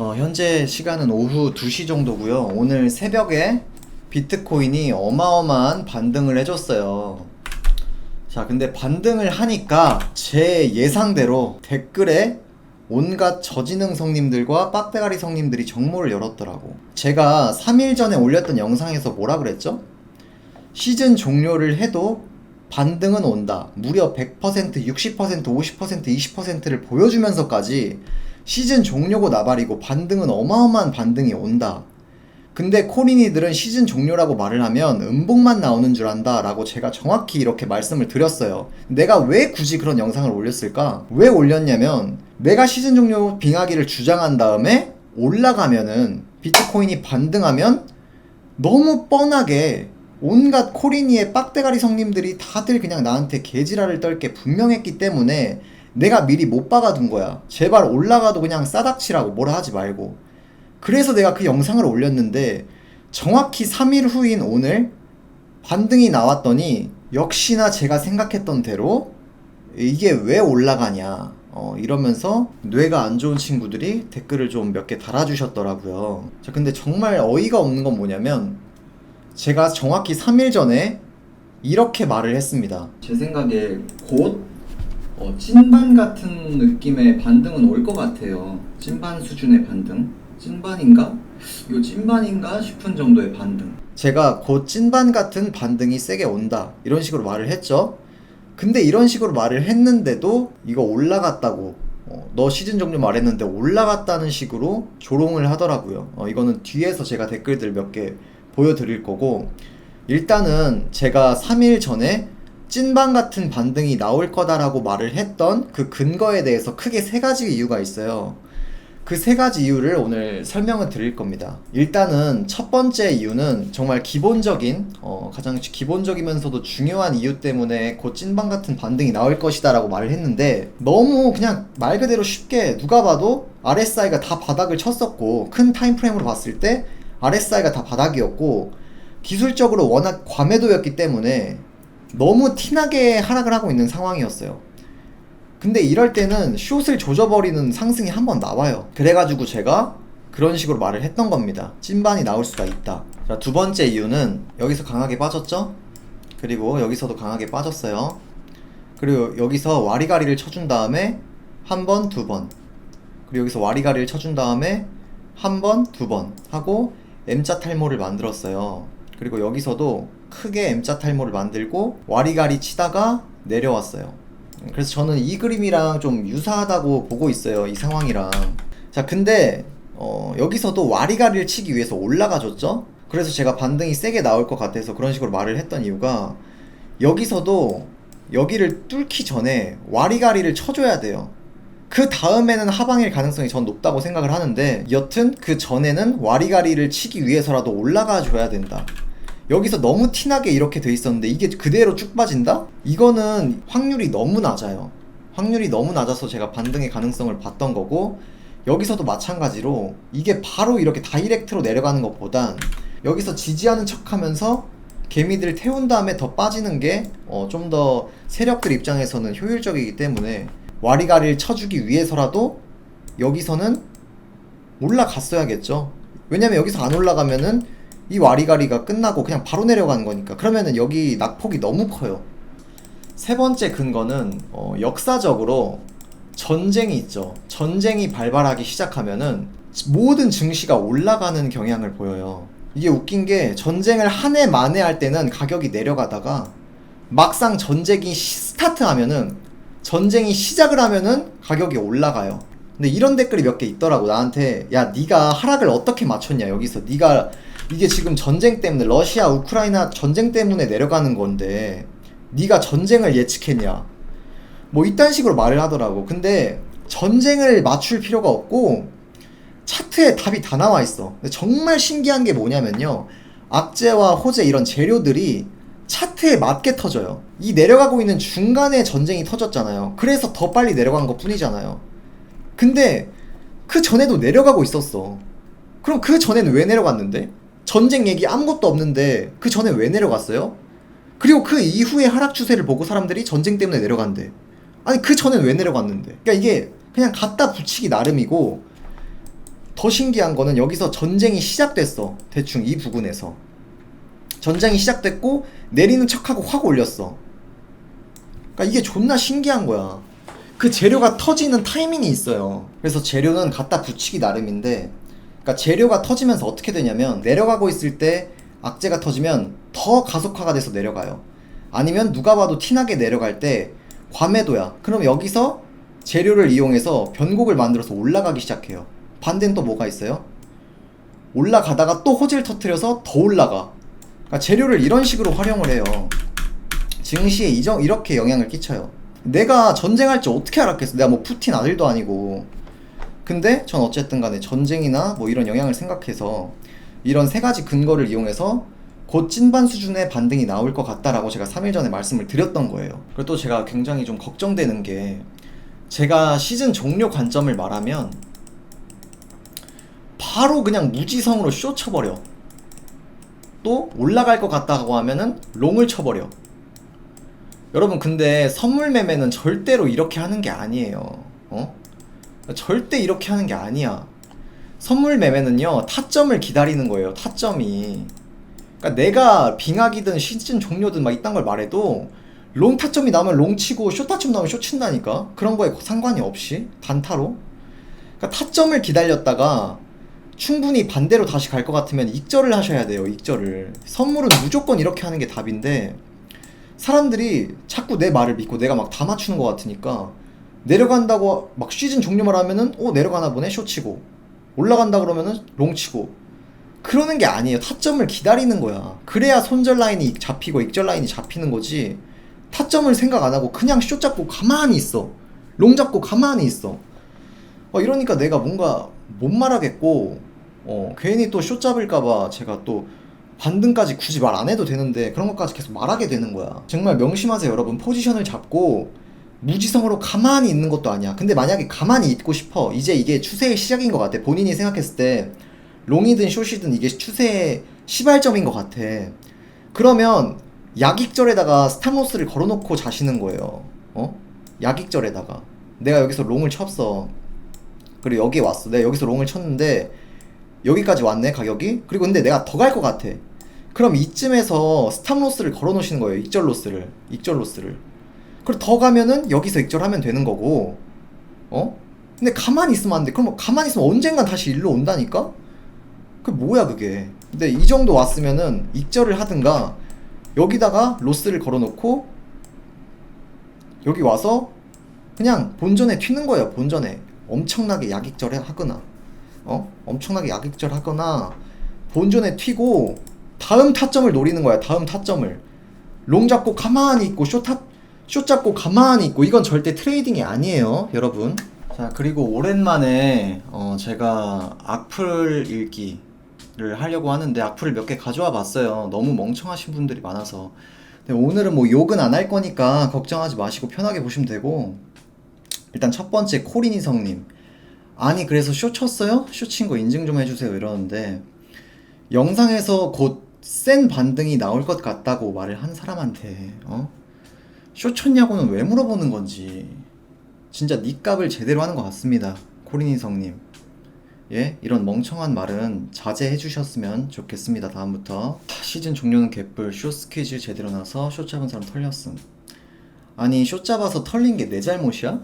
어, 현재 시간은 오후 2시 정도고요. 오늘 새벽에 비트코인이 어마어마한 반등을 해줬어요. 자, 근데 반등을 하니까 제 예상대로 댓글에 온갖 저지능 성님들과 빡대가리 성님들이 정모를 열었더라고. 제가 3일 전에 올렸던 영상에서 뭐라 그랬죠? 시즌 종료를 해도 반등은 온다. 무려 100%, 60%, 50%, 20%를 보여주면서까지 시즌 종료고 나발이고 반등은 어마어마한 반등이 온다. 근데 코린이들은 시즌 종료라고 말을 하면 음봉만 나오는 줄 안다 라고 제가 정확히 이렇게 말씀을 드렸어요. 내가 왜 굳이 그런 영상을 올렸을까? 왜 올렸냐면 내가 시즌 종료 빙하기를 주장한 다음에 올라가면은 비트코인이 반등하면 너무 뻔하게 온갖 코리니의 빡대가리 성님들이 다들 그냥 나한테 개지랄을 떨게 분명했기 때문에 내가 미리 못 박아둔 거야. 제발 올라가도 그냥 싸닥치라고 뭐라 하지 말고. 그래서 내가 그 영상을 올렸는데 정확히 3일 후인 오늘 반등이 나왔더니 역시나 제가 생각했던 대로 이게 왜 올라가냐 어, 이러면서 뇌가 안 좋은 친구들이 댓글을 좀 몇 개 달아주셨더라고요. 자, 근데 정말 어이가 없는 건 뭐냐면 제가 정확히 3일 전에 이렇게 말을 했습니다. 제 생각에 곧 어, 찐반 같은 느낌의 반등은 올 것 같아요. 찐반 수준의 반등. 찐반인가? 이거 찐반인가 싶은 정도의 반등. 제가 곧 찐반 같은 반등이 세게 온다. 이런 식으로 말을 했죠. 근데 이런 식으로 말을 했는데도 이거 올라갔다고 어, 너 시즌 종료 말했는데 올라갔다는 식으로 조롱을 하더라고요. 어, 이거는 뒤에서 제가 댓글들 몇 개 보여드릴 거고 일단은 제가 3일 전에 찐반 같은 반등이 나올 거다라고 말을 했던 그 근거에 대해서 크게 세 가지 이유가 있어요. 그 세 가지 이유를 오늘 설명을 드릴 겁니다. 일단은 첫 번째 이유는 정말 기본적인, 어, 가장 기본적이면서도 중요한 이유 때문에 곧 찐반 같은 반등이 나올 것이다라고 말을 했는데 너무 그냥 말 그대로 쉽게 누가 봐도 RSI가 다 바닥을 쳤었고 큰 타임프레임으로 봤을 때 RSI가 다 바닥이었고 기술적으로 워낙 과매도였기 때문에 너무 티나게 하락을 하고 있는 상황이었어요. 근데 이럴 때는 숏을 조져버리는 상승이 한 번 나와요. 그래가지고 제가 그런 식으로 말을 했던 겁니다. 찐반이 나올 수가 있다. 자, 두 번째 이유는 여기서 강하게 빠졌죠? 그리고 여기서도 강하게 빠졌어요. 그리고 여기서 와리가리를 쳐준 다음에 한 번, 두 번. 그리고 여기서 와리가리를 쳐준 다음에 한 번, 두 번 하고 M자 탈모를 만들었어요. 그리고 여기서도 크게 M자 탈모를 만들고 와리가리 치다가 내려왔어요. 그래서 저는 이 그림이랑 좀 유사하다고 보고 있어요. 이 상황이랑. 자, 근데 어, 여기서도 와리가리를 치기 위해서 올라가줬죠? 그래서 제가 반등이 세게 나올 것 같아서 그런 식으로 말을 했던 이유가 여기서도 여기를 뚫기 전에 와리가리를 쳐줘야 돼요. 그 다음에는 하방일 가능성이 전 높다고 생각을 하는데 여튼 그 전에는 와리가리를 치기 위해서라도 올라가 줘야 된다. 여기서 너무 티나게 이렇게 돼 있었는데 이게 그대로 쭉 빠진다? 이거는 확률이 너무 낮아요. 확률이 너무 낮아서 제가 반등의 가능성을 봤던 거고 여기서도 마찬가지로 이게 바로 이렇게 다이렉트로 내려가는 것보단 여기서 지지하는 척 하면서 개미들 태운 다음에 더 빠지는 게 어, 좀더 세력들 입장에서는 효율적이기 때문에 와리가리를 쳐주기 위해서라도 여기서는 올라갔어야겠죠. 왜냐면 여기서 안 올라가면은 이 와리가리가 끝나고 그냥 바로 내려가는 거니까. 그러면은 여기 낙폭이 너무 커요. 세 번째 근거는 어, 역사적으로 전쟁이 있죠. 전쟁이 발발하기 시작하면은 모든 증시가 올라가는 경향을 보여요. 이게 웃긴 게 전쟁을 한 해 만에 할 때는 가격이 내려가다가 막상 전쟁이 시- 스타트하면은 전쟁이 시작을 하면은 가격이 올라가요. 근데 이런 댓글이 몇 개 있더라고 나한테 야 네가 하락을 어떻게 맞췄냐 여기서 네가 이게 지금 전쟁 때문에 러시아 우크라이나 전쟁 때문에 내려가는 건데 네가 전쟁을 예측했냐? 뭐 이딴 식으로 말을 하더라고. 근데 전쟁을 맞출 필요가 없고 차트에 답이 다 나와 있어. 근데 정말 신기한 게 뭐냐면요. 악재와 호재 이런 재료들이 차트에 맞게 터져요. 이 내려가고 있는 중간에 전쟁이 터졌잖아요. 그래서 더 빨리 내려간 것 뿐이잖아요. 근데 그 전에도 내려가고 있었어. 그럼 그 전에는 왜 내려갔는데? 전쟁 얘기 아무것도 없는데 그 전에 왜 내려갔어요? 그리고 그 이후의 하락 추세를 보고 사람들이 전쟁 때문에 내려간대. 아니 그 전엔 왜 내려갔는데? 그러니까 이게 그냥 갖다 붙이기 나름이고 더 신기한 거는 여기서 전쟁이 시작됐어. 대충 이 부분에서. 전쟁이 시작됐고 내리는 척하고 확 올렸어. 그러니까 이게 존나 신기한 거야. 그 재료가 터지는 타이밍이 있어요. 그래서 재료는 갖다 붙이기 나름인데, 그러니까 재료가 터지면서 어떻게 되냐면 내려가고 있을 때 악재가 터지면 더 가속화가 돼서 내려가요. 아니면 누가 봐도 티나게 내려갈 때 과매도야. 그럼 여기서 재료를 이용해서 변곡을 만들어서 올라가기 시작해요. 반대는 또 뭐가 있어요? 올라가다가 또 호재를 터트려서 더 올라가. 그러니까 재료를 이런 식으로 활용을 해요. 증시에 이정, 이렇게 영향을 끼쳐요. 내가 전쟁할 줄 어떻게 알았겠어? 내가 뭐 푸틴 아들도 아니고. 근데 전 어쨌든 간에 전쟁이나 뭐 이런 영향을 생각해서 이런 세 가지 근거를 이용해서 곧 찐반 수준의 반등이 나올 것 같다라고 제가 3일 전에 말씀을 드렸던 거예요. 그리고 또 제가 굉장히 좀 걱정되는 게 제가 시즌 종료 관점을 말하면 바로 그냥 무지성으로 쇼 쳐버려. 또 올라갈 것 같다고 하면은 롱을 쳐버려. 여러분 근데 선물 매매는 절대로 이렇게 하는 게 아니에요. 어? 절대 이렇게 하는 게 아니야. 선물 매매는요 타점을 기다리는 거예요. 타점이. 그러니까 내가 빙하기든 시즌 종료든 막 이딴 걸 말해도 롱 타점이 나오면 롱 치고 쇼 타점 나오면 쇼 친다니까. 그런 거에 상관이 없이 단타로. 그러니까 타점을 기다렸다가 충분히 반대로 다시 갈 것 같으면 익절을 하셔야 돼요. 익절을. 선물은 무조건 이렇게 하는 게 답인데 사람들이 자꾸 내 말을 믿고 내가 막 다 맞추는 것 같으니까 내려간다고 막 시즌 종료만 하면은 오 내려가나 보네 쇼 치고 올라간다 그러면은 롱 치고 그러는 게 아니에요. 타점을 기다리는 거야. 그래야 손절 라인이 잡히고 익절 라인이 잡히는 거지. 타점을 생각 안 하고 그냥 쇼 잡고 가만히 있어. 롱 잡고 가만히 있어. 어, 이러니까 내가 뭔가 못 말하겠고 어, 괜히 또 쇼 잡을까봐 제가 또 반등까지 굳이 말 안 해도 되는데 그런 것까지 계속 말하게 되는 거야. 정말 명심하세요, 여러분. 포지션을 잡고 무지성으로 가만히 있는 것도 아니야. 근데 만약에 가만히 있고 싶어. 이제 이게 추세의 시작인 것 같아. 본인이 생각했을 때 롱이든 숏이든 이게 추세의 시발점인 것 같아. 그러면 약익절에다가 스탑로스를 걸어놓고 자시는 거예요. 어? 약익절에다가 내가 여기서 롱을 쳤어. 그리고 여기 왔어. 내가 여기서 롱을 쳤는데 여기까지 왔네 가격이. 그리고 근데 내가 더 갈 것 같아. 그럼 이쯤에서 스탑 로스를 걸어 놓으시는 거예요. 익절 로스를. 익절 로스를. 그리고 더 가면은 여기서 익절하면 되는 거고. 어? 근데 가만히 있으면 안 돼. 그럼 가만히 있으면 언젠간 다시 일로 온다니까? 그 뭐야 그게. 근데 이 정도 왔으면은 익절을 하든가 여기다가 로스를 걸어놓고 여기 와서 그냥 본전에 튀는 거예요. 본전에 엄청나게 약익절 하거나 어 엄청나게 약익절 하거나 본전에 튀고 다음 타점을 노리는 거야. 다음 타점을 롱 잡고 가만히 있고 쇼탑 쇼 잡고 가만히 있고 이건 절대 트레이딩이 아니에요, 여러분. 자 그리고 오랜만에 어, 제가 악플 읽기를 하려고 하는데 악플을 몇 개 가져와 봤어요. 너무 멍청하신 분들이 많아서. 근데 오늘은 뭐 욕은 안 할 거니까 걱정하지 마시고 편하게 보시면 되고 일단 첫 번째 코린이성님 아니 그래서 쇼 쳤어요? 쇼 친 거 인증 좀 해주세요 이러는데 영상에서 곧 센 반등이 나올 것 같다고 말을 한 사람한테 어? 쇼 쳤냐고는 왜 물어보는 건지 진짜 니값을 제대로 하는 것 같습니다 코린이성님 예 이런 멍청한 말은 자제해 주셨으면 좋겠습니다 다음부터 시즌 종료는 개뿔 쇼 스퀴즈 제대로 나서 쇼 잡은 사람 털렸음 아니 쇼 잡아서 털린 게 내 잘못이야?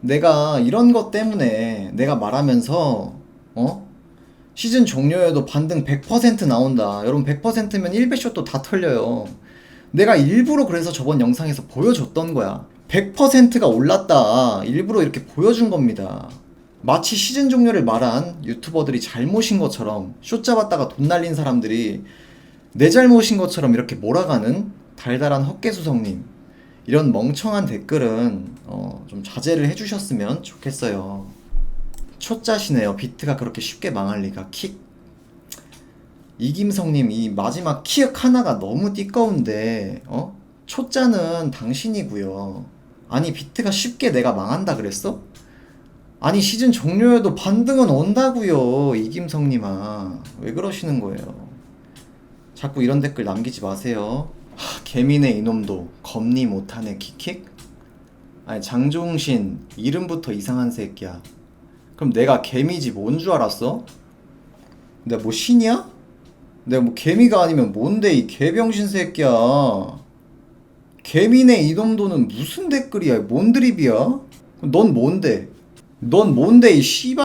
내가 이런 것 때문에 내가 말하면서 어? 시즌 종료에도 반등 100% 나온다. 여러분 100%면 1배쇼도 다 털려요. 내가 일부러 그래서 저번 영상에서 보여줬던 거야. 100%가 올랐다. 일부러 이렇게 보여준 겁니다. 마치 시즌 종료를 말한 유튜버들이 잘못인 것처럼 쇼 잡았다가 돈 날린 사람들이 내 잘못인 것처럼 이렇게 몰아가는 달달한 헛개수성님 이런 멍청한 댓글은 어, 좀 자제를 해주셨으면 좋겠어요. 초짜시네요. 비트가 그렇게 쉽게 망할 리가 킥. 이김성님 이 마지막 키읔 하나가 너무 띠꺼운데 어? 초짜는 당신이고요. 아니 비트가 쉽게 내가 망한다 그랬어? 아니 시즌 종료에도 반등은 온다고요. 이김성님아 왜 그러시는 거예요? 자꾸 이런 댓글 남기지 마세요. 하, 개미네 이놈도 겁니 못하네 킥킥. 아니 장종신 이름부터 이상한 새끼야. 그럼 내가 개미지 뭔 줄 알았어? 내가 뭐 신이야? 내가 뭐 개미가 아니면 뭔데 이 개병신 새끼야. 개미네 이놈도는 무슨 댓글이야? 뭔 드립이야? 넌 뭔데? 넌 뭔데 이 씨발